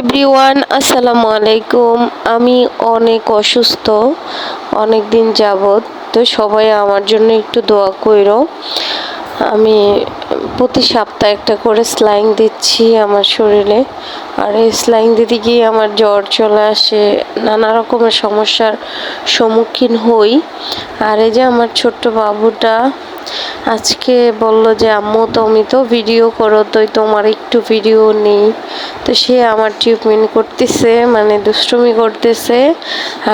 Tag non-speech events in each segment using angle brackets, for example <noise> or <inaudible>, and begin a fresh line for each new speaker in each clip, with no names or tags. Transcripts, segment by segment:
Everyone আসসালামু আলাইকুম। আমি অনেক অসুস্থ অনেক দিন যাবত তো সবাই আমার জন্য একটু দোয়া কইরো। আমি প্রতি সপ্তাহে একটা করে স্লাইং দিচ্ছি আমার শরীরে। আর এই স্লাইং দিতে গিয়ে আমার জ্বর চলে আসে, নানা রকমের সমস্যার সম্মুখীন হই। আর এই যে আমার ছোট্ট বাবুটা আজকে বলল যে, আম্মু, তুমি তো ভিডিও করো, তো তোমার একটু ভিডিও নেই। তো সে আমার ট্রিটমেন্ট করতেছে মানে দুষ্টুমি করতেছে।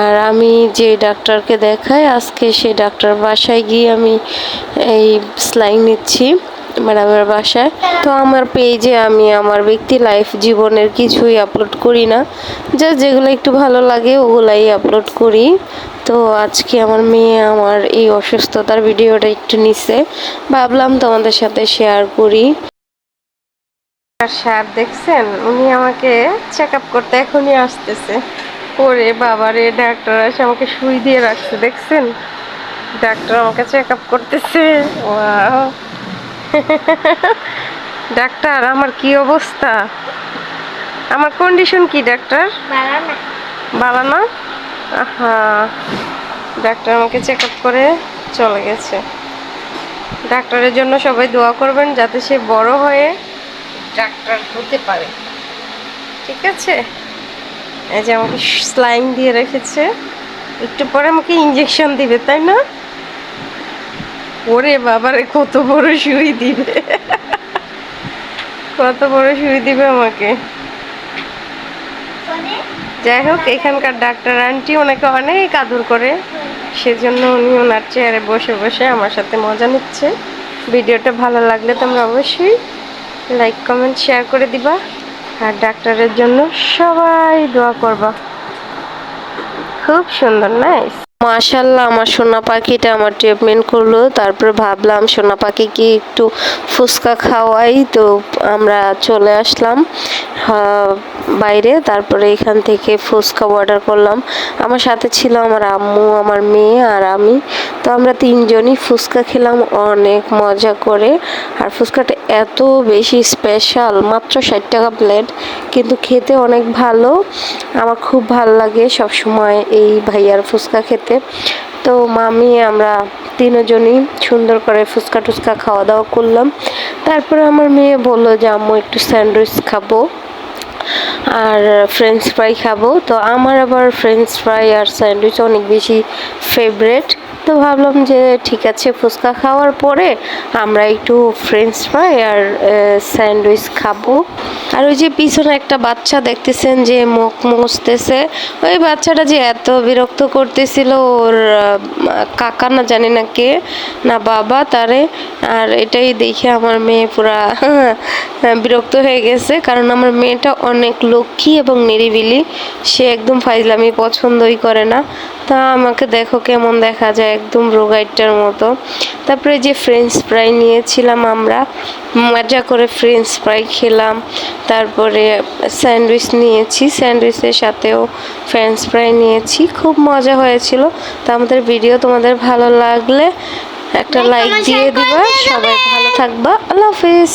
আর আমি যে ডাক্তারকে দেখাই, আজকে সেই ডাক্তার বাসায় গিয়ে আমি এই স্লাইং নিচ্ছি ম্যাডামের বাসায়। তো আমার পেজে আমি আমার ব্যক্তি লাইফ জীবনের কিছুই আপলোড করি না। যা যেগুলো একটু ভালো লাগে, ওগুলাই আপলোড করি। তো আজকে আমার মেয়ে আমার এই অসুস্থতার ভিডিওটা একটু নিছে। ভাবলাম তোমাদের সাথে শেয়ার করি। স্যার দেখছেন উনি আমাকে চেক আপ করতে এখনই আসতেছে। পরে বাবারে ডাক্তার এসে আমাকে সুই দিয়ে রাখছে দেখছেন? ডাক্তার আমাকে চেক আপ করতেছে <laughs> ডাক্তার আমার কি অবস্থা? আমার কন্ডিশন কি ডাক্তার? ভালো না আহা। ডাক্তার আমাকে চেক আপ করে চলে গেছে। ডাক্তারের জন্য সবাই দোয়া করবেন যাতে সে বড় হয়ে ডাক্তার হতে পারে। ঠিক আছে? এই যে আমাকে স্লাইন দিয়ে রেখেছে। একটু পরে আমাকে ইঞ্জেকশন দিবে তাই না? ওরে বাবারে কত বড় সুই দিবে। কত বড় সুই দিবে আমাকে। যাই হোক এখানকার ডাক্তার আন্টি ওনাকে অনেক আদর করে। সেজন্য উনি ওনার চেয়ারে বসে বসে আমার সাথে মজা নিচ্ছে। ভিডিওটা ভালো লাগলে তোমরা অবশ্যই লাইক কমেন্ট শেয়ার করে দিবা। আর ডাক্তারের জন্য সবাই দোয়া করবা। খুব সুন্দর নাইস মাশাল্লাহ আমার সোনা পাখিটা আমার ট্রিটমেন্ট করল। তারপর ভাবলাম, সোনা পাখিকে একটু ফুচকা খাওয়াই। তো আমরা চলে আসলাম বাইরে। তারপরে এখান থেকে ফুচকা অর্ডার করলাম। আমার সাথে ছিল আমার আম্মু, আমার মেয়ে আর আমি। তো আমরা তিনজনই ফুচকা খেলাম অনেক মজা করে। আর ফুচকাটা এত বেশি স্পেশাল মাত্র ষাট টাকা প্লেট কিন্তু খেতে অনেক ভালো। আমার খুব ভালো লাগে সব সময় এই ভাইয়ার ফুচকা খেতে। তো মামি, আমরা তিনজনই সুন্দর করে ফুচকা টুচকা খাওয়া দাওয়া করলাম। তারপরে আমার মেয়ে বলল যে, আম্মু, একটু স্যান্ডউইচ খাব আর ফ্রেঞ্চ ফ্রাই খাব। তো আমার আবার ফ্রেঞ্চ ফ্রাই আর স্যান্ডউইচ অনেক বেশি ফেভারেট তো ভাবলাম যে ঠিক আছে, ফুচকা খাওয়ার পরে আমরা একটু ফ্রেঞ্চ ফ্রাই আর স্যান্ডউইচ খাব। আর ওই যে পিছনে একটা বাচ্চা দেখতেছেন যে মুখ মুছতেছে, ওই বাচ্চাটা যে এত বিরক্ত করতেছিল, ওর কাকা না জানি না কে, না বাবা তারে, আর এটাই দেখে আমার মেয়ে পুরা, <laughs> বিরক্ত হয়ে গেছে, কারণ আমার মেয়েটা অনেক লক্ষ্মী এবং নিরিবিলি, সে একদম ফাইজলামি পছন্দই করে না। তা আমাকে দেখো কেমন দেখা যায় একদম রোগাইটার মতো। তারপরে যে ফ্রেঞ্চ ফ্রাই নিয়েছিলাম আমরা মজা করে ফ্রেঞ্চ ফ্রাই খেলাম। তারপরে স্যান্ডউইচ নিয়েছি স্যান্ডউইচের সাথেও ফ্রেঞ্চ ফ্রাই নিয়েছি খুব মজা হয়েছিল। তা আমাদের ভিডিও তোমাদের ভালো লাগলে একটা লাইক দিয়ে দিবা। সবাই ভালো থাকবা। আল্লাহ হাফিজ।